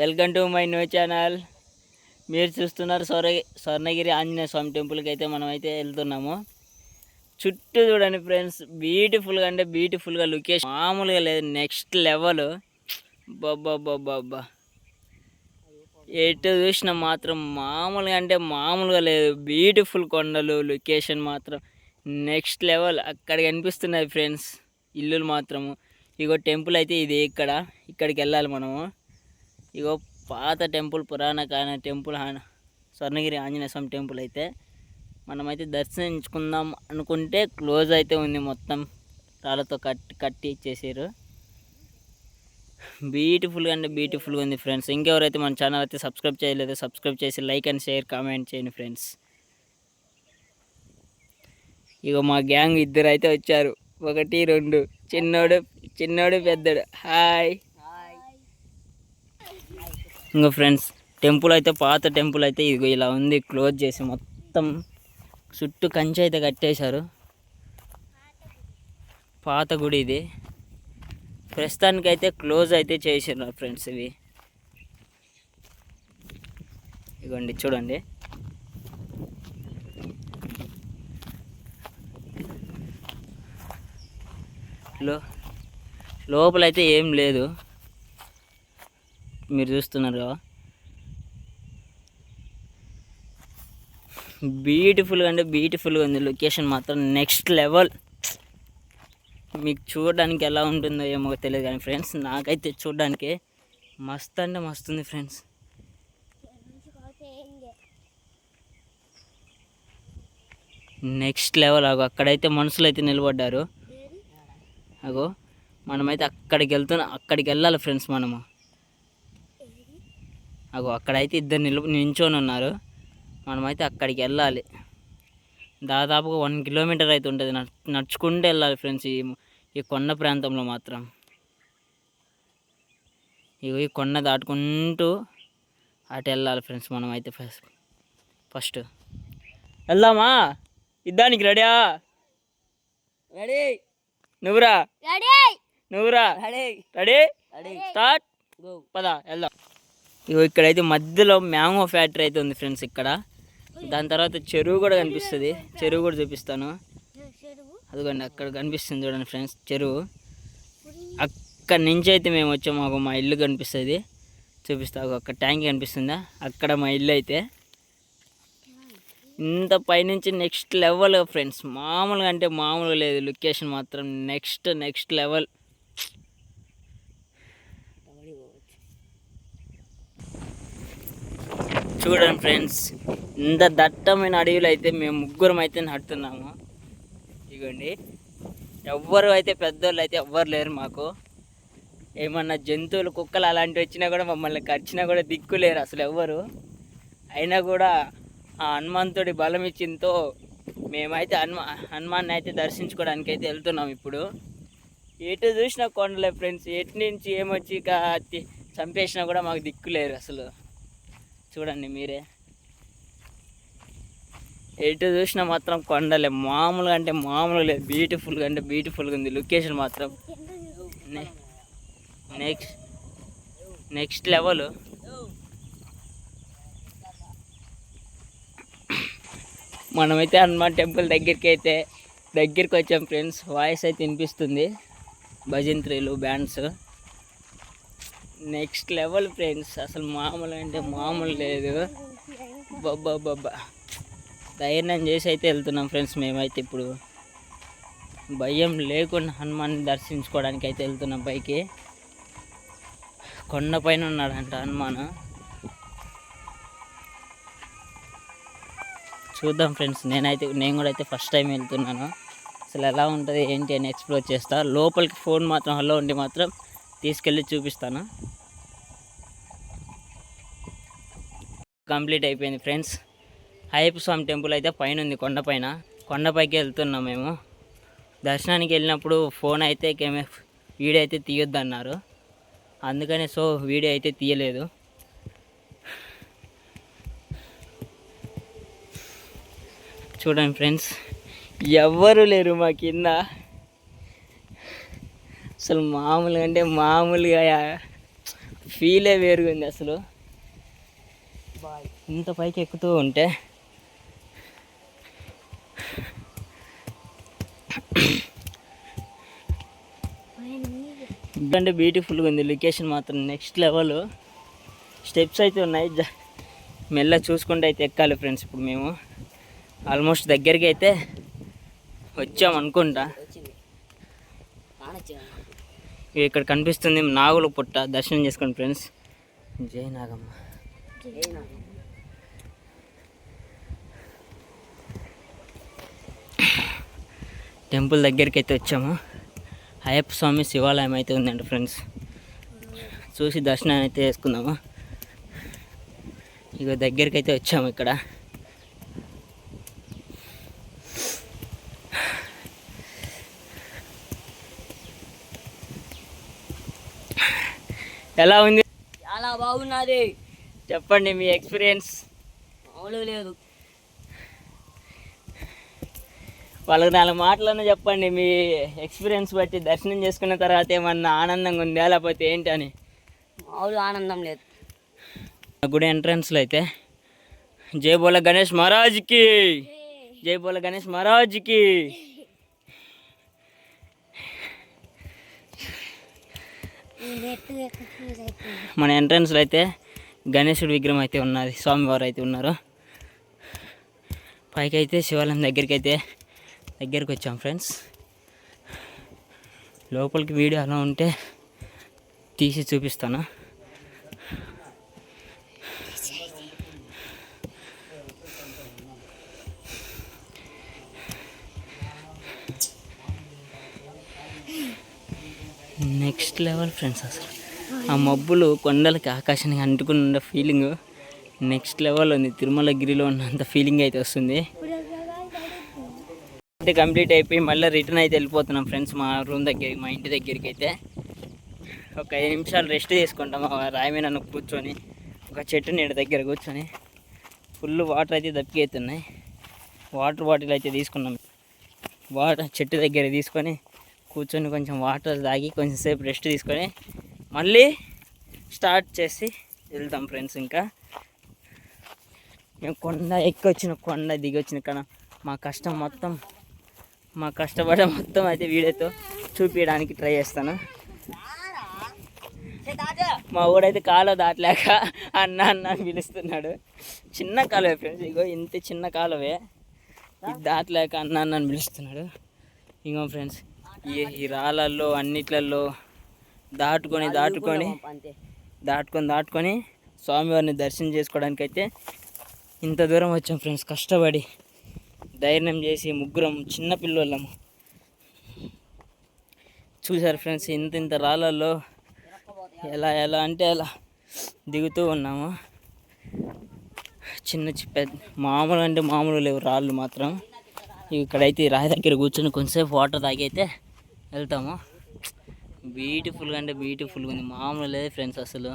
Welcome to my new channel. మీరు చూస్తున్నారు స్వర్ణ స్వర్ణగిరి ఆంజనేయ స్వామి టెంపుల్కి అయితే మనం అయితే వెళ్తున్నాము. చుట్టూ చూడండి ఫ్రెండ్స్ బ్యూటిఫుల్గా అంటే బ్యూటిఫుల్గా లొకేషన్ మామూలుగా లేదు నెక్స్ట్ లెవెల్. బాబ్బా ఎటు చూసినా మాత్రం మామూలుగా అంటే మామూలుగా లేదు బ్యూటిఫుల్ కొండలు లొకేషన్ మాత్రం నెక్స్ట్ లెవెల్. అక్కడ కనిపిస్తున్నాయి ఫ్రెండ్స్ ఇల్లులు మాత్రము. ఇగో టెంపుల్ అయితే ఇది ఇక్కడ ఇక్కడికి వెళ్ళాలి మనము. ఇగో పాత టెంపుల్ పురాణ టెంపుల్ స్వర్ణగిరి ఆంజనేయ స్వామి టెంపుల్ అయితే మనమైతే దర్శించుకుందాం అనుకుంటే క్లోజ్ అయితే ఉంది మొత్తం. రాళ్ళతో కట్టి కట్టి ఇచ్చేసారు బ్యూటిఫుల్గా అంటే బ్యూటిఫుల్గా ఉంది ఫ్రెండ్స్. ఇంకెవరైతే మన ఛానల్ అయితే సబ్స్క్రైబ్ చేయలేదో సబ్స్క్రైబ్ చేసి లైక్ అండ్ షేర్ కామెంట్ చేయండి ఫ్రెండ్స్. ఇక మా గ్యాంగ్ ఇద్దరు అయితే వచ్చారు. ఒకటి రెండు. చిన్నోడు చిన్నోడు పెద్దడు. హాయ్ ఇంకా ఫ్రెండ్స్ టెంపుల్ అయితే పాత టెంపుల్ అయితే ఇదిగో ఇలా ఉంది క్లోజ్ చేసి మొత్తం చుట్టూ కంచె అయితే కట్టేశారు. పాత గుడి ఇది. ప్రస్తుతానికి అయితే క్లోజ్ అయితే చేసారు ఫ్రెండ్స్ ఇవి. ఇగోండి చూడండి. లో లోపలైతే ఏం లేదు. మీరు చూస్తున్నారు కదా. బ్యూటిఫుల్గా అంటే బ్యూటిఫుల్గా ఉంది లొకేషన్ మాత్రం నెక్స్ట్ లెవెల్ మీకు చూడడానికి ఎలా ఉంటుందో ఏమో తెలియదు కానీ ఫ్రెండ్స్ నాకైతే చూడడానికి మస్తు అంటే మస్తు ఉంది ఫ్రెండ్స్ నెక్స్ట్ లెవెల్ అగో అక్కడైతే మనుషులు అయితే నిలబడ్డారు. అగో మనమైతే అక్కడికి వెళ్తున్నా అక్కడికి వెళ్ళాలి ఫ్రెండ్స్ మనము. అగో అక్కడైతే ఇద్దరు నిలు నించొని ఉన్నారు. మనమైతే అక్కడికి వెళ్ళాలి. దాదాపుగా వన్ కిలోమీటర్ అయితే ఉంటుంది. నడు నడుచుకుంటూ వెళ్ళాలి ఫ్రెండ్స్ ఈ ఈ కొండ ప్రాంతంలో మాత్రం. ఇగో ఈ కొండ దాటుకుంటూ అటు వెళ్ళాలి ఫ్రెండ్స్ మనం అయితే ఫస్ట్ ఫస్ట్. వెళ్దామా? ఇద్దానికి రెడీయా రెడీ. నువ్వురా? నువ్వురా? రెడీ. స్టార్ట్? పద వెళ్దాం. ఇగో ఇక్కడైతే మధ్యలో మ్యాంగో ఫ్యాక్టరీ అయితే ఉంది ఫ్రెండ్స్ ఇక్కడ. దాని తర్వాత చెరువు కూడా కనిపిస్తుంది. చెరువు కూడా చూపిస్తాను. అదిగోండి అక్కడ కనిపిస్తుంది చూడండి ఫ్రెండ్స్ చెరువు. అక్కడి నుంచి అయితే మేము వచ్చాం మాకు మా ఇల్లు కనిపిస్తుంది. చూపిస్తా ఒక ట్యాంక్ కనిపిస్తుందా? అక్కడ మా ఇల్లు అయితే. ఇంత పైనుంచి నెక్స్ట్ లెవెల్ ఫ్రెండ్స్. మామూలుగా అంటే మామూలుగా లేదు లొకేషన్ మాత్రం నెక్స్ట్ నెక్స్ట్ లెవెల్ చూడండి ఫ్రెండ్స్ ఇంత దట్టమైన అడవిలో అయితే మేము ముగ్గురం అయితే నడుతున్నాము. ఇగోండి ఎవ్వరు అయితే పెద్దోళ్ళు అయితే ఎవ్వరు లేరు మాకు. ఏమన్నా జంతువులు కుక్కలు అలాంటివి వచ్చినా కూడా మమ్మల్ని కరిచినా కూడా దిక్కు లేరు అసలు ఎవ్వరు. అయినా కూడా ఆ హనుమంతుడి బలం ఇచ్చింతో మేమైతే హనుమా హనుమాన్ని అయితే దర్శించుకోవడానికి అయితే వెళ్తున్నాం ఇప్పుడు. ఎటు చూసినా కొండలే ఫ్రెండ్స్ ఎటు నుంచి ఏమొచ్చి చంపేసినా కూడా మాకు దిక్కు లేరు అసలు. చూడండి మీరే. ఎటు చూసినా మాత్రం కొండలే. మామూలుగా అంటే మామూలుగా లేదు. బ్యూటిఫుల్గా అంటే బ్యూటిఫుల్గా ఉంది. లొకేషన్ మాత్రం. నెక్స్ట్ నెక్స్ట్ లెవెల్ మనమైతే హనుమాన్ టెంపుల్ దగ్గరికి అయితే దగ్గరికి వచ్చాం ఫ్రెండ్స్ వాయిస్ అయితే వినిపిస్తుంది. భజంత్రీలు బ్యాండ్స్ నెక్స్ట్ లెవెల్ ఫ్రెండ్స్ అసలు మామూలు అంటే మామూలు లేదు. బొబ్బా బొబ్బా ధైర్యం చేసి అయితే వెళ్తున్నాం ఫ్రెండ్స్ మేమైతే ఇప్పుడు భయం లేకుండా హనుమాన్ దర్శించుకోవడానికి అయితే వెళ్తున్నాం పైకి. కొండ పైన ఉన్నాడంట హనుమాన్. చూద్దాం ఫ్రెండ్స్ నేనైతే నేను కూడా అయితే ఫస్ట్ టైం వెళ్తున్నాను. అసలు ఎలా ఉంటుంది ఏంటి అని ఎక్స్ప్లోర్ చేస్తా. లోపలికి ఫోన్ మాత్రం హలో ఉండి మాత్రం తీసుకెళ్ళి చూపిస్తాను. కంప్లీట్ అయిపోయింది ఫ్రెండ్స్. అయ్యప్ప స్వామి టెంపుల్ అయితే పైన ఉంది కొండపైన కొండపైకి వెళ్తున్నాం మేము. దర్శనానికి వెళ్ళినప్పుడు ఫోన్ అయితే కెమె వీడియో అయితే తీయొద్దు అన్నారు అందుకనే సో వీడియో అయితే తీయలేదు. చూడండి ఫ్రెండ్స్ ఎవ్వరు లేరు మా కింద. అసలు మామూలుగా అంటే మామూలుగా ఫీలే వేరుగా ఉంది అసలు. ఇంత పైకి ఎక్కుతూ ఉంటే అంటే బ్యూటిఫుల్గా ఉంది. లొకేషన్ మాత్రం నెక్స్ట్ లెవెల్ స్టెప్స్ అయితే ఉన్నాయి. జ- మెల్ల చూసుకుంటే అయితే ఎక్కాలి ఫ్రెండ్స్ ఇప్పుడు మేము. ఆల్మోస్ట్ దగ్గరికి అయితే వచ్చాం అనుకుంటా. ఇక్కడ కనిపిస్తుంది నాగుల పుట్ట. దర్శనం చేసుకోండి ఫ్రెండ్స్ జై నాగమ్మ. టెంపుల్ దగ్గరికి అయితే వచ్చాము. అయ్యప్ప స్వామి శివాలయం అయితే ఉందండి ఫ్రెండ్స్. చూసి దర్శనం అయితే చేసుకుందాము. ఇక దగ్గరికి అయితే వచ్చాము ఇక్కడ. ఎలా ఉంది? చాలా బాగున్నది. చెప్పండి మీ ఎక్స్పీరియన్స్. మామూలు లేదు. వాళ్ళకి నాలుగు మాటలను చెప్పండి మీ ఎక్స్పీరియన్స్ బట్టి దర్శనం చేసుకున్న తర్వాత ఏమన్నా ఆనందంగా ఉందా లేకపోతే ఏంటి అని మామూలు ఆనందం లేదు. గుడి ఎంట్రన్స్లో అయితే జై బోల గణేష్ మహారాజ్కి జై బోల గణేష్ మహారాజ్కి. మన ఎంట్రన్స్లో అయితే గణేశుడి విగ్రహం అయితే ఉన్నది స్వామివారు అయితే ఉన్నారు. పైకి అయితే శివాలయం దగ్గరికి అయితే దగ్గరికి వచ్చాం ఫ్రెండ్స్. లోపలికి వీడియో అలా ఉంటే తీసి చూపిస్తాను. నెక్స్ట్ లెవెల్ ఫ్రెండ్స్ అసలు. ఆ మబ్బులు కొండలకి ఆకాశానికి అంటుకుని ఉండే ఫీలింగ్ నెక్స్ట్ లెవెల్ ఉంది. తిరుమలగిరిలో ఉన్నంత ఫీలింగ్ అయితే వస్తుంది. అంటే కంప్లీట్ అయిపోయి మళ్ళీ రిటర్న్ అయితే వెళ్ళిపోతున్నాం ఫ్రెండ్స్ మా రూమ్ దగ్గరికి మా ఇంటి దగ్గరికి అయితే. ఒక ఐదు నిమిషాలు రెస్ట్ తీసుకుంటాం ఆ రాయి మీద నన్ను కూర్చొని ఒక చెట్టు నీడ దగ్గర కూర్చొని ఫుల్ వాటర్ అయితే దప్పికైతున్నాయి. వాటర్ బాటిల్ అయితే తీసుకున్నాం. వాటర్ చెట్టు దగ్గర తీసుకొని కూర్చొని కొంచెం వాటర్ తాగి కొంచెం సేపు రెస్ట్ తీసుకొని మళ్ళీ స్టార్ట్ చేసి వెళ్తాం ఫ్రెండ్స్ ఇంకా. మేము కొండ ఎక్కొచ్చిన కొండ దిగి వచ్చిన కన్నా మా కష్టం మొత్తం మా కష్టపడ మొత్తం అయితే వీడియోతో చూపించడానికి ట్రై చేస్తాను. మా ఊడైతే కాలువ దాటలేక అన్న అన్న పిలుస్తున్నాడు. చిన్న కాలువే ఫ్రెండ్స్ ఇగో ఇంత చిన్న కాలువే. ఇది దాటలేక అన్న అన్న పిలుస్తున్నాడు. ఇంకో ఫ్రెండ్స్ ఈ ఈ రాళ్ళల్లో అన్నిట్లల్లో దాటుకొని దాటుకొని దాటుకొని దాటుకొని స్వామివారిని దర్శనం చేసుకోవడానికి అయితే ఇంత దూరం వచ్చాం ఫ్రెండ్స్ కష్టపడి ధైర్యం చేసి ముగ్గురం చిన్న పిల్లలము చూసారు ఫ్రెండ్స్ ఇంత ఇంత రాళ్ళల్లో ఎలా ఎలా అంటే అలా దిగుతూ ఉన్నాము. చిన్న పెద్ద మామూలు అంటే మామూలు లేవు రాళ్ళు మాత్రం. ఇక్కడైతే రాయి దగ్గర కూర్చొని కొంచెంసేపు వాటర్ తాగి అయితే వెళ్తాము. బ్యూటిఫుల్గా అంటే బ్యూటిఫుల్గా ఉంది. మామూలు లేదు ఫ్రెండ్స్ అసలు.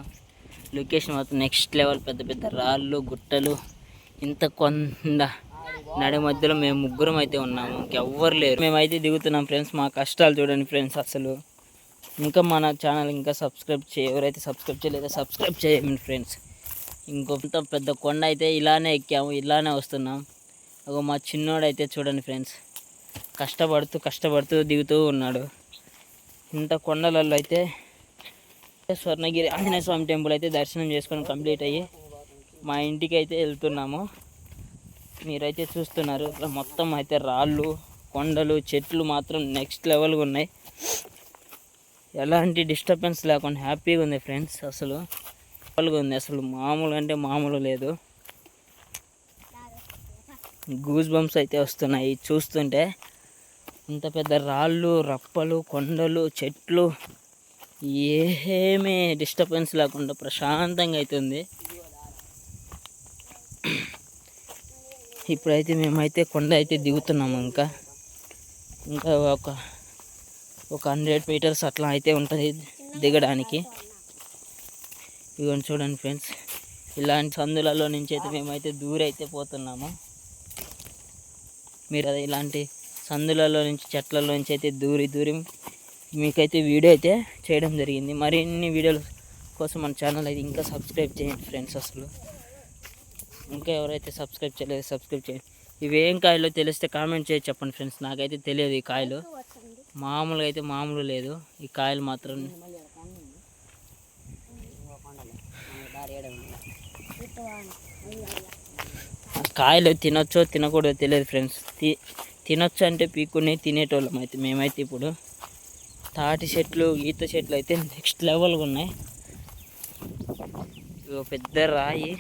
లొకేషన్ మాత్రం నెక్స్ట్ లెవెల్ పెద్ద పెద్ద రాళ్ళు గుట్టలు ఇంత కొండ. నడి మధ్యలో మేము ముగ్గురం అయితే ఉన్నాము. ఇంకెవ్వరు లేరు. మేమైతే దిగుతున్నాం ఫ్రెండ్స్ మా కష్టాలు చూడండి ఫ్రెండ్స్ అసలు. ఇంకా మన ఛానల్ ఇంకా సబ్స్క్రైబ్ చేయ ఎవరైతే సబ్స్క్రైబ్ చేయలేదో సబ్స్క్రైబ్ చేయండి ఫ్రెండ్స్ ఇంకొంత పెద్ద కొండ అయితే ఇలానే ఎక్కాము ఇలానే వస్తున్నాం. ఒక మా చిన్నోడైతే చూడండి ఫ్రెండ్స్ కష్టపడుతూ కష్టపడుతూ దిగుతూ ఉన్నాడు. ఇంత కొండలలో అయితే స్వర్ణగిరి ఆంజనేయ స్వామి టెంపుల్ అయితే దర్శనం చేసుకొని కంప్లీట్ అయ్యి మా ఇంటికి అయితే వెళ్తున్నాము. మీరైతే చూస్తున్నారు ఇక్కడ మొత్తం అయితే రాళ్ళు కొండలు చెట్లు మాత్రం నెక్స్ట్ లెవెల్గా ఉన్నాయి. ఎలాంటి డిస్టర్బెన్స్ లేకుండా హ్యాపీగా ఉంది ఫ్రెండ్స్ అసలు లెవెల్గా ఉంది. అసలు మామూలు అంటే మామూలు లేదు. గూస్ బంప్స్ అయితే వస్తున్నాయి. చూస్తుంటే ఇంత పెద్ద రాళ్ళు రప్పలు కొండలు చెట్లు ఏమీ డిస్టర్బెన్స్ లేకుండా ప్రశాంతంగా అవుతుంది ఇప్పుడైతే మేమైతే కొండ అయితే దిగుతున్నాము ఇంకా. ఇంకా ఒక ఒక హండ్రెడ్ మీటర్స్ అట్లా అయితే ఉంటుంది దిగడానికి. ఇవన్నీ చూడండి ఫ్రెండ్స్ ఇలాంటి సందులలో నుంచి అయితే మేమైతే దూరైతే పోతున్నాము. మీరు అది ఇలాంటి సందులలో నుంచి చెట్లలో నుంచి అయితే దూరి దూరి మీకైతే వీడియో అయితే చేయడం జరిగింది. మరిన్ని వీడియోలు కోసం మన ఛానల్ అయితే ఇంకా సబ్స్క్రైబ్ చేయండి ఫ్రెండ్స్ అసలు. ఇంకా ఎవరైతే సబ్స్క్రైబ్ చేయలేదు సబ్స్క్రైబ్ చేయండి. ఇవి ఏం కాయలో తెలిస్తే కామెంట్ చేసి చెప్పండి ఫ్రెండ్స్. నాకైతే తెలియదు ఈ కాయలు. మామూలుగా అయితే మామూలు లేదు. ఈ కాయలు మాత్రం కాయలు తినొచ్చో తినకూడదో తెలియదు ఫ్రెండ్స్. తి తినొచ్చు అంటే పీక్కుని తినేటోళ్ళం అయితే మేమైతే ఇప్పుడు. తాటి చెట్లు ఈత చెట్లు అయితే నెక్స్ట్ లెవెల్గా ఉన్నాయి. పెద్ద రాయి.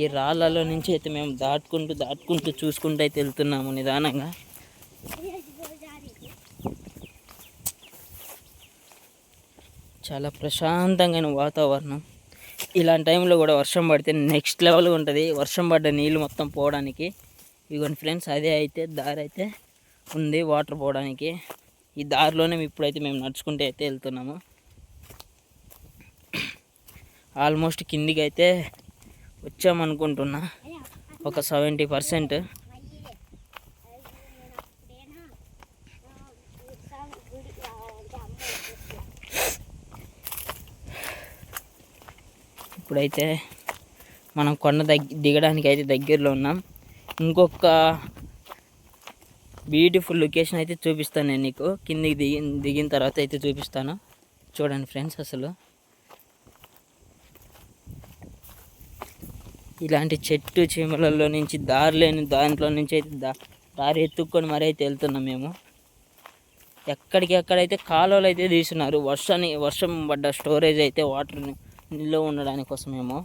ఈ రాళ్ళలో నుంచి అయితే మేము దాటుకుంటూ దాటుకుంటూ చూసుకుంటూ అయితే వెళ్తున్నాము నిదానంగా. చాలా ప్రశాంతంగా వాతావరణం. ఇలాంటి టైంలో కూడా వర్షం పడితే నెక్స్ట్ లెవెల్గా ఉంటుంది. వర్షం పడ్డ నీళ్ళు మొత్తం పోవడానికి. ఇదిగోండి ఫ్రెండ్స్ అదే అయితే దారి అయితే ఉంది వాటర్ పోవడానికి. ఈ దారిలోనే ఇప్పుడైతే మేము నడుచుకుంటూ అయితే వెళ్తున్నాము. ఆల్మోస్ట్ కిందికి అయితే వచ్చామనుకుంటున్నా ఒక సెవెంటీ పర్సెంట్. ఇప్పుడైతే మనం కొండ దగ్గ దిగడానికి అయితే దగ్గరలో ఉన్నాం. ఇంకొక బ్యూటిఫుల్ లొకేషన్ అయితే చూపిస్తాను నేను నీకు. కిందికి దిగి దిగిన తర్వాత అయితే చూపిస్తాను. చూడండి ఫ్రెండ్స్ అసలు. ఇలాంటి చెట్టు చీమలలో నుంచి దారి లేని దాంట్లో నుంచి అయితే దా దారి ఎత్తుక్కొని మరీ అయితే వెళ్తున్నాం మేము. ఎక్కడికి ఎక్కడైతే కాలువలు అయితే తీస్తున్నారు వర్షాన్ని వర్షం పడ్డ స్టోరేజ్ అయితే వాటర్ నిల్వ ఉండడానికి కోసమేమో.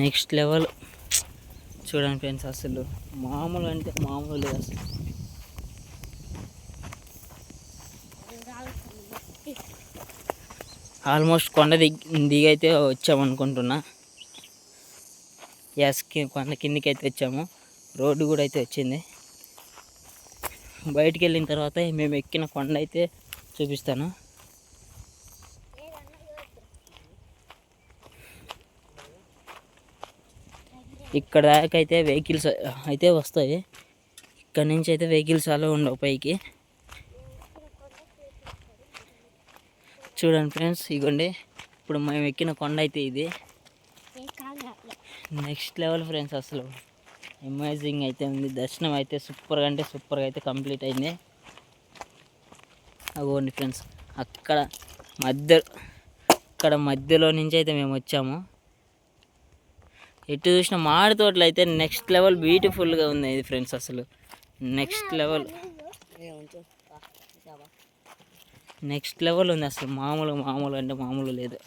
Next level. చూడండి ఫ్రెండ్స్ అసలు మామూలు అంటే మామూలు లేదు అసలు. ఆల్మోస్ట్ కొండ దిగి దిగైతే వచ్చామనుకుంటున్నా యాస్ కొండ కిందికి అయితే వచ్చాము. రోడ్డు కూడా అయితే వచ్చింది. బయటికి వెళ్ళిన తర్వాత మేము ఎక్కిన కొండ అయితే చూపిస్తాను. ఇక్కడ దాకా అయితే వెహికల్స్ అయితే వస్తాయి. ఇక్కడ నుంచి అయితే వెహికల్స్ అలా ఉండవు పైకి. చూడండి ఫ్రెండ్స్ ఇగోండి. ఇప్పుడు మేము ఎక్కిన కొండ అయితే ఇది. నెక్స్ట్ లెవెల్ ఫ్రెండ్స్ అసలు. అమేజింగ్ అయితే ఉంది. దర్శనం అయితే సూపర్గా అంటే సూపర్గా అయితే కంప్లీట్ అయింది. అగోండి ఫ్రెండ్స్ అక్కడ మధ్య అక్కడ మధ్యలో నుంచి అయితే మేము వచ్చాము. ఎటు చూసిన మామిడి తోటలు అయితే నెక్స్ట్ లెవెల్ బ్యూటిఫుల్గా ఉంది ఇది ఫ్రెండ్స్ అసలు. నెక్స్ట్ లెవెల్ నెక్స్ట్ లెవెల్ ఉంది అసలు. మామూలు మామూలు అంటే మామూలు లేదు.